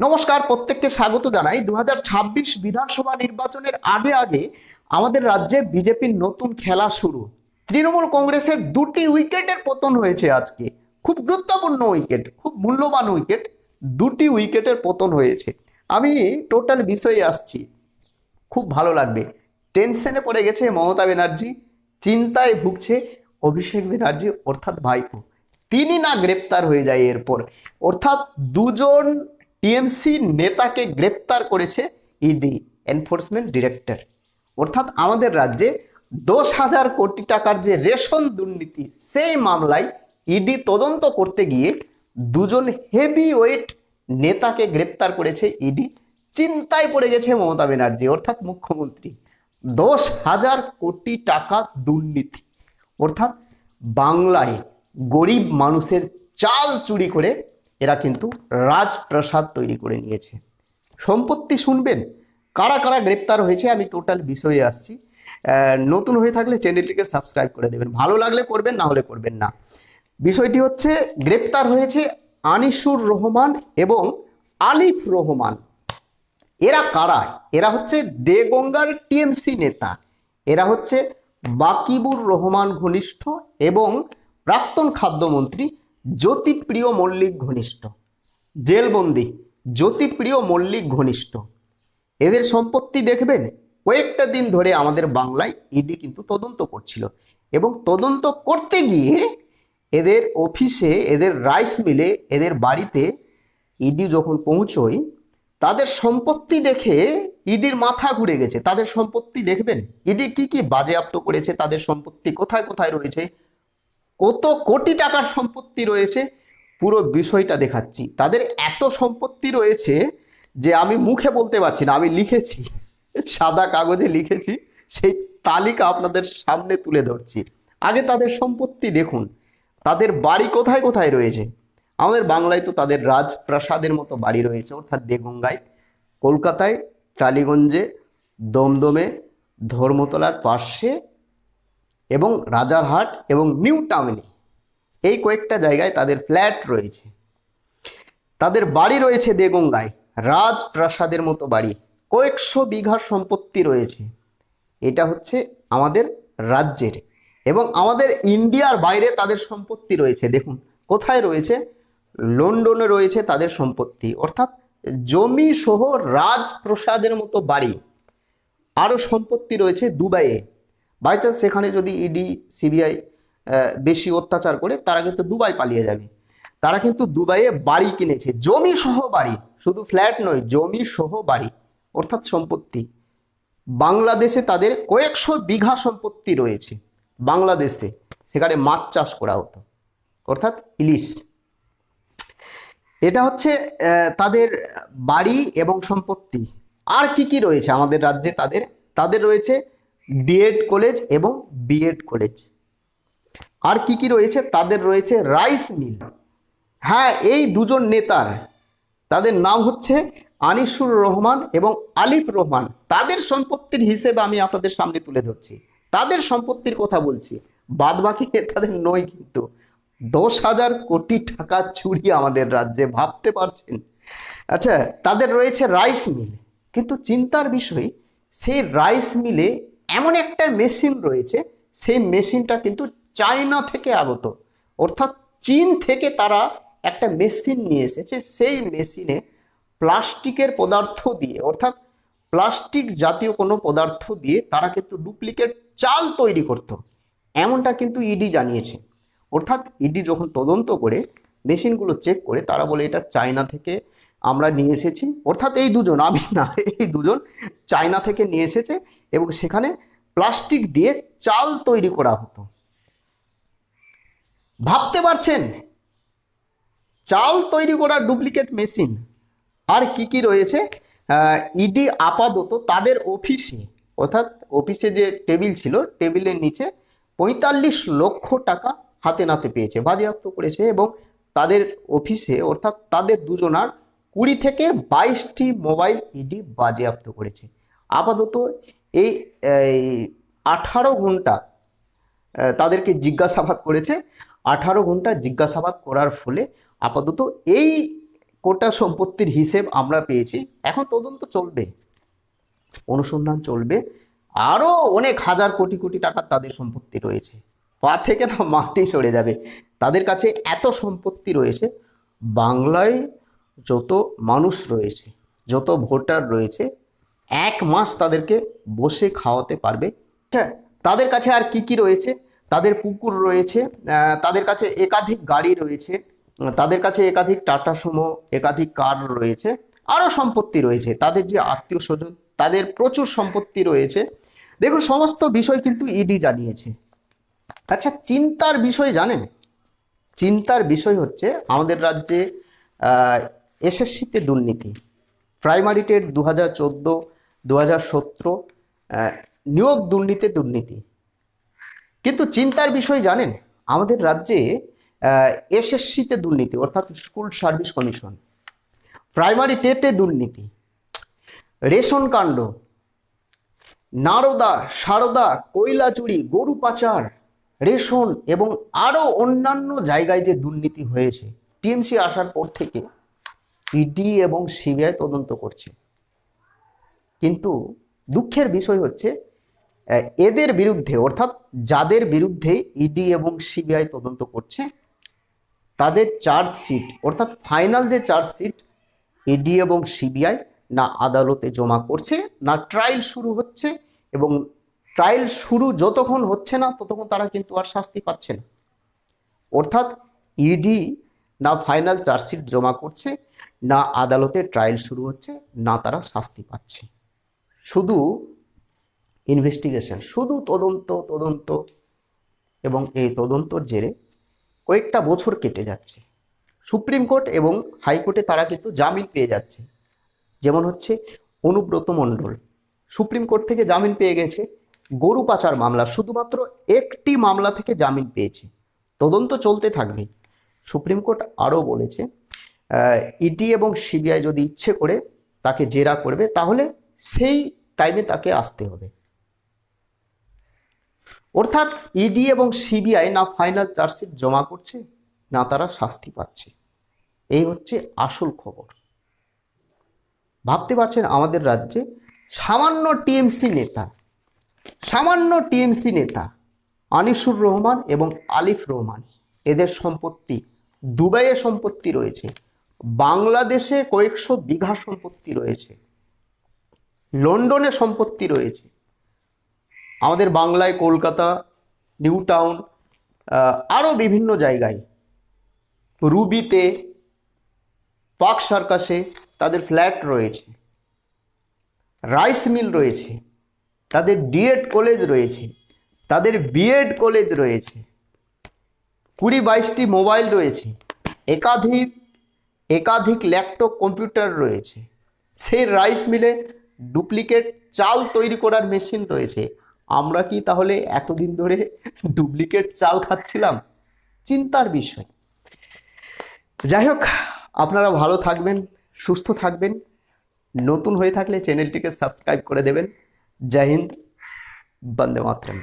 নমস্কার, প্রত্যেককে স্বাগত জানাই। দু হাজার ছাব্বিশ বিধানসভা নির্বাচনের আগে আগে আমাদের রাজ্যে বিজেপির নতুন খেলা শুরু। তৃণমূল কংগ্রেসের দুটি উইকেটের পতন হয়েছে আজকে। খুব গুরুত্বপূর্ণ উইকেট, খুব মূল্যবান উইকেট, দুটি উইকেটের পতন হয়েছে। আমি টোটাল বিষয়ে আসছি। খুব ভালো লাগবে। টেনশনে পড়ে গেছে মমতা ব্যানার্জি, চিন্তায় ভুগছে অভিষেক ব্যানার্জি, অর্থাৎ ভাইপো। তিনি না গ্রেপ্তার হয়ে যায় এরপর। অর্থাৎ দুজন টিএমসি নেতাকে গ্রেপ্তার করেছে ইডি এনফোর্সমেন্ট ডিরেক্টর অর্থাৎ আমাদের রাজ্যে দশ হাজার কোটি টাকার যে রেশন দুর্নীতি, সেই মামলায় ইডি তদন্ত করতে গিয়ে দুজন হেভি ওয়েট নেতাকে গ্রেপ্তার করেছে ইডি চিন্তায় পড়ে গেছে মমতা ব্যানার্জি, অর্থাৎ মুখ্যমন্ত্রী। দশ হাজার কোটি টাকা দুর্নীতি। অর্থাৎ বাংলায় গরিব মানুষের চাল চুরি করে এরা কিন্তু রাজপ্রাসাদ তৈরি করে নিয়েছে। সম্পত্তি শুনবেন? কারা কারা গ্রেপ্তার হয়েছে? আমি টোটাল বিষয়ে আসছি। নতুন হয়ে থাকলে চ্যানেলটিকে সাবস্ক্রাইব করে দেবেন। ভালো লাগলে করবেন, না হলে করবেন না। বিষয়টি হচ্ছে, গ্রেপ্তার হয়েছে আনিসুর রহমান এবং আলিফ রহমান। এরা কারা? এরা হচ্ছে দেগঙ্গার টিএমসি নেতা। এরা হচ্ছে বাকিবুর রহমান ঘনিষ্ঠ এবং প্রাক্তন খাদ্যমন্ত্রী জ্যোতিপ্রিয় মল্লিক ঘনিষ্ঠ। জেলবন্দি, জ্যোতিপ্রিয় মল্লিক ঘনিষ্ঠ। এদের সম্পত্তি দেখবেন, কয়েকটা দিন ধরে আমাদের বাংলায় ইডি কিন্তু তদন্ত করছিল এবং তদন্ত করতে গিয়ে এদের অফিসে এদের রাইস মিলে এদের বাড়িতে ইডি যখন পৌঁছয়, তাদের সম্পত্তি দেখে ইডির মাথা ঘুরে গেছে। তাদের সম্পত্তি দেখবেন, ইডি কি কি বাজেয়াপ্ত করেছে, তাদের সম্পত্তি কোথায় কোথায় রয়েছে কত কোটি টাকার সম্পত্তি রয়েছে, পুরো বিষয়টা দেখাচ্ছি। তাদের এত সম্পত্তি রয়েছে যে আমি মুখে বলতে পারছি না, আমি লিখেছি, সাদা কাগজে লিখেছি, সেই তালিকা আপনাদের সামনে তুলে ধরছি। আগে তাদের সম্পত্তি দেখুন, তাদের বাড়ি কোথায় কোথায় রয়েছে? আমাদের বাংলায় তো তাদের রাজপ্রাসাদের মতো বাড়ি রয়েছে, অর্থাৎ দেগঙ্গায়, কলকাতায়, টালিগঞ্জে, দমদমে, ধর্মতলার পাশে এবং রাজারহাট এবং নিউ টাউনে। এই কয়েকটা জায়গায় তাদের ফ্ল্যাট রয়েছে। তাদের বাড়ি রয়েছে দেগঙ্গায়। রাজপ্রাসাদের মতো বাড়ি। কয়েকশো বিঘার সম্পত্তি রয়েছে। এটা হচ্ছে আমাদের রাজ্যের এবং আমাদের ইন্ডিয়ার বাইরে তাদের সম্পত্তি রয়েছে। দেখুন, কোথায় রয়েছে? লন্ডনে রয়েছে তাদের সম্পত্তি। অর্থাৎ জমি সহ রাজপ্রসাদের মতো বাড়ি। আরও সম্পত্তি রয়েছে দুবাইয়ে। বাই চান্স সেখানে যদি ইডি সিবিআই বেশি অত্যাচার করে, তারা কিন্তু দুবাই পালিয়ে যাবে। তারা কিন্তু দুবাইয়ে বাড়ি কিনেছে। জমি সহ বাড়ি, শুধু ফ্ল্যাট নয়, জমি সহ বাড়ি, অর্থাৎ সম্পত্তি। বাংলাদেশে তাদের কয়েকশো বিঘা সম্পত্তি রয়েছে। বাংলাদেশে সেখানে মাছ চাষ করা হতো, অর্থাৎ ইলিশ। এটা হচ্ছে তাদের বাড়ি এবং সম্পত্তি। আর কি কি রয়েছে আমাদের রাজ্যে তাদের? তাদের রয়েছে ডিএড কলেজ এবং বিএড কলেজ। আর কি কি রয়েছে? তাদের রয়েছে রাইস মিল। হ্যাঁ এই দুজন নেতার, তাদের নাম হচ্ছে আনিসুর রহমান এবং আলিফ রহমান। তাদের সম্পত্তির হিসেবে আমি আপনাদের সামনে তুলে ধরছি। তাদের সম্পত্তির কথা বলছি। বাদ বাকি নেতাদের নয় কিন্তু। দশ হাজার কোটি টাকা চুরি আমাদের রাজ্যে, ভাবতে পারছেন? আচ্ছা তাদের রয়েছে রাইস মিল। কিন্তু চিন্তার বিষয়, সেই রাইস মিলে এমন একটা মেশিন রয়েছে, সেই মেশিনটা কিন্তু চায়না থেকে আগত। অর্থাৎ চীন থেকে তারা একটা মেশিন নিয়ে এসেছে, সেই মেশিনে প্লাস্টিকের পদার্থ দিয়ে, অর্থাৎ প্লাস্টিক জাতীয় কোনো পদার্থ দিয়ে তারা কিন্তু ডুপ্লিকেট চাল তৈরি করতো। এমনটা কিন্তু ইডি জানিয়েছে। অর্থাৎ ইডি যখন তদন্ত করে মেশিনগুলো চেক করে তারা বলে, এটা চায়না থেকে আমরা নিয়ে এসেছি। অর্থাৎ এই দুজন, আমি না, এই দুজন চায়না থেকে নিয়ে এসেছে এবং সেখানে প্লাস্টিক দিয়ে চাল তৈরি করা হতো। ভাবতে পারছেন? চাল তৈরি করা ডুপ্লিকেট মেশিন আর কি কি রয়েছে? ইডি আপাতত তাদের অফিসে অর্থাৎ অফিসে যে টেবিল ছিল, টেবিলের নিচে পঁয়তাল্লিশ লক্ষ টাকা হাতে নাতে পেয়েছে, বাজেয়াপ্ত করেছে এবং তাদের অফিসে অর্থাৎ তাদের দুজনার কুড়ি থেকে বাইশটি মোবাইল ইডি বাজেয়াপ্ত করেছে। আপাতত এই আঠারো ঘণ্টা তাদেরকে জিজ্ঞাসাবাদ করেছে। আঠারো ঘণ্টা জিজ্ঞাসাবাদ করার ফলে আপাতত এই কোটা সম্পত্তির হিসেব আমরা পেয়েছি। এখন তদন্ত চলবে। অনুসন্ধান চলবে। আরও অনেক হাজার কোটি কোটি টাকার তাদের সম্পত্তি রয়েছে। পা থেকে না মাটি সরে যাবে। তাদের কাছে এত সম্পত্তি রয়েছে, বাংলায় যত মানুষ রয়েছে, যত ভোটার রয়েছে, এক মাস তাদেরকে বসে খাওয়াতে পারবে। হ্যাঁ তাদের কাছে আর কি কি রয়েছে? তাদের পুকুর রয়েছে তাদের কাছে একাধিক গাড়ি রয়েছে, তাদের কাছে একাধিক টাটা সুমো, একাধিক কার রয়েছে, আরও সম্পত্তি রয়েছে। তাদের যে আত্মীয় স্বজন, তাদের প্রচুর সম্পত্তি রয়েছে। দেখুন, সমস্ত বিষয় কিন্তু ইডি জানিয়েছে। আচ্ছা চিন্তার বিষয় জানেন? চিন্তার বিষয় হচ্ছে আমাদের রাজ্যে এসএসসিতে দুর্নীতি। প্রাইমারি টেট দু হাজার চোদ্দ দু হাজার সতেরো নিয়োগ দুর্নীতি দুর্নীতি। কিন্তু চিন্তার বিষয় জানেন? আমাদের রাজ্যে এসএসসিতে দুর্নীতি, অর্থাৎ স্কুল সার্ভিস কমিশন। প্রাইমারি টেটে দুর্নীতি। রেশন কাণ্ড। নারদা, সারদা কয়লা চুরি গরু পাচার। রেশন এবং আরও অন্যান্য জায়গায় যে দুর্নীতি হয়েছে, টিএমসি আসার পর থেকে ইডি এবং সিবিআই তদন্ত করছে। কিন্তু দুঃখের বিষয় হচ্ছে এদের বিরুদ্ধে, অর্থাৎ যাদের বিরুদ্ধে ইডি এবং সিবিআই তদন্ত করছে, তাদের চার্জশিট অর্থাৎ ফাইনাল যে চার্জশিট ইডি এবং সিবিআই না আদালতে জমা করছে, না ট্রায়াল শুরু হচ্ছে এবং ট্রায়াল শুরু যতক্ষণ হচ্ছে না, ততক্ষণ তারা কিন্তু আর শাস্তি পাচ্ছে না। অর্থাৎ ইডি না ফাইনাল চার্জশিট জমা করছে, না আদালতে ট্রায়াল শুরু হচ্ছে, না তারা শাস্তি পাচ্ছে। শুধু ইনভেস্টিগেশন শুধু তদন্ত তদন্ত এবং এই তদন্তর জেরে কয়েকটা বছর কেটে যাচ্ছে। সুপ্রিম কোর্ট এবং হাইকোর্টে তারা কিন্তু জামিন পেয়ে যাচ্ছে। যেমন হচ্ছে অনুব্রত মণ্ডল। সুপ্রিম কোর্ট থেকে জামিন পেয়ে গেছে। গরু পাচার মামলা শুধুমাত্র একটি মামলা থেকে জামিন পেয়েছে। তদন্ত চলতে থাকবে। সুপ্রিম কোর্ট আরও বলেছে ইডি এবং সিবিআই যদি ইচ্ছে করে তাকে জেরা করবে, তাহলে সেই টাইমে তাকে আসতে হবে। অর্থাৎ ইডি এবং সিবিআই না ফাইনাল চার্জশিট জমা করছে, না তারা শাস্তি পাচ্ছে। এই হচ্ছে আসল খবর। ভাবতে পারছেন আমাদের রাজ্যে সামান্য টিএমসি নেতা সামান্য টিএমসি নেতা আনিসুর রহমান এবং আলিফ রহমান, এদের সম্পত্তি, দুবাইয়ে সম্পত্তি রয়েছে, বাংলাদেশে কয়েকশো বিঘা সম্পত্তি রয়েছে, লন্ডনে সম্পত্তি রয়েছে। আমাদের বাংলায় কলকাতা, নিউ টাউন আরও বিভিন্ন জায়গায়, রুবিতে পার্ক সার্কাসে তাদের ফ্ল্যাট রয়েছে, রাইস মিল রয়েছে তাদের ডিএড কলেজ রয়েছে, তাদের বিএড কলেজ রয়েছে, কুড়ি বাইশটি মোবাইল রয়েছে, একাধিক একাধিক ল্যাপটপ, কম্পিউটার রয়েছে। সেই রাইস মিলে ডুপ্লিকেট চাল তৈরি করার মেশিন রয়েছে। আমরা কি তাহলে এতদিন ধরে ডুপ্লিকেট চাল খাচ্ছিলাম? চিন্তার বিষয়। যাই হোক, আপনারা ভালো থাকবেন, সুস্থ থাকবেন। নতুন হয়ে থাকলে চ্যানেলটিকে সাবস্ক্রাইব করে দেবেন। जय हिंद बंदे मातरम।